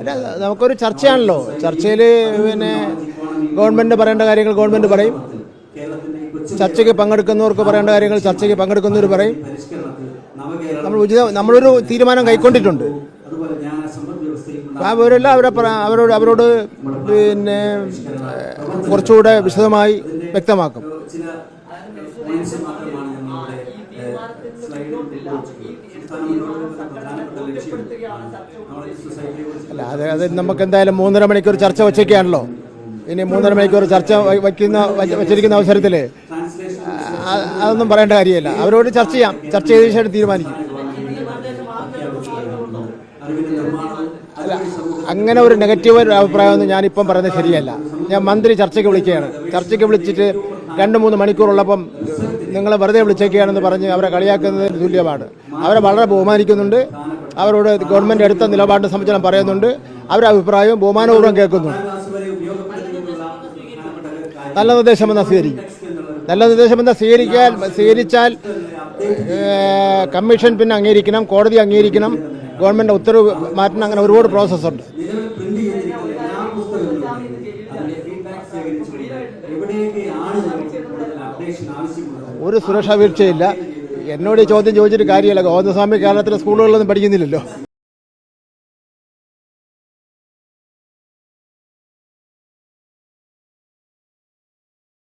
അല്ല, നമുക്കൊരു ചർച്ചയാണല്ലോ. ചർച്ചയിൽ പിന്നെ ഗവൺമെന്റ് പറയേണ്ട കാര്യങ്ങൾ ഗവൺമെന്റ് പറയും. ചർച്ചയ്ക്ക് പങ്കെടുക്കുന്നവർക്ക് പറയേണ്ട കാര്യങ്ങൾ ചർച്ചയ്ക്ക് പങ്കെടുക്കുന്നവർ പറയും. നമ്മൾ ഉചിത നമ്മളൊരു തീരുമാനം കൈക്കൊണ്ടിട്ടുണ്ട്. അവരെല്ലാം അവരെ അവരോട് അവരോട് പിന്നെ കുറച്ചുകൂടെ വിശദമായി വ്യക്തമാക്കും. അല്ല അത് അത് നമുക്ക് എന്തായാലും മൂന്നര മണിക്കൂർ ചർച്ച വച്ചേക്കാണല്ലോ. ഇനി മൂന്നര മണിക്കൂർ ചർച്ച വയ്ക്കുന്ന വച്ച- വച്ചിരിക്കുന്ന അവസരത്തിൽ അതൊന്നും പറയേണ്ട കാര്യമില്ല. അവരോട് ചർച്ച ചെയ്യാം. ചർച്ച ചെയ്ത ശേഷം തീരുമാനിക്കും. അങ്ങനെ ഒരു നെഗറ്റീവ് ഒരു അഭിപ്രായമൊന്നും ഞാനിപ്പം പറയുന്നത് ശരിയല്ല. ഞാൻ മന്ത്രി ചർച്ചയ്ക്ക് വിളിക്കുകയാണ്. ചർച്ചയ്ക്ക് വിളിച്ചിട്ട് രണ്ട് മൂന്ന് മണിക്കൂറുള്ളപ്പം നിങ്ങൾ വെറുതെ വിളിച്ചേക്കുകയാണെന്ന് പറഞ്ഞ് അവരെ കളിയാക്കുന്നതിന് തുല്യമാണ്. അവരെ വളരെ ബഹുമാനിക്കുന്നുണ്ട്. അവരോട് ഗവൺമെന്റ് എടുത്ത നിലപാടിനെ സംബന്ധിച്ച് പറയുന്നുണ്ട്. അവരുടെ അഭിപ്രായവും ബഹുമാനപൂർവം കേൾക്കുന്നുണ്ട്. നല്ല നിർദ്ദേശം എന്നാൽ സ്വീകരിക്കും. നല്ല നിർദ്ദേശം എന്താ സ്വീകരിക്കാൻ സ്വീകരിച്ചാൽ കമ്മീഷൻ പിന്നെ അംഗീകരിക്കണം കോടതി അംഗീകരിക്കണം. ഗവൺമെന്റ് ഉത്തരവ് മാറ്റണം. അങ്ങനെ ഒരുപാട് പ്രോസസ്സുണ്ട് ഒരു സുരക്ഷാ വീഴ്ചയില്ല. എന്നോട് ചോദ്യം ചോദിച്ചിട്ട് കാര്യമില്ല. ഗോവിന്ദസ്വാമി കേരളത്തിലെ സ്കൂളുകളിലൊന്നും പഠിക്കുന്നില്ലല്ലോ.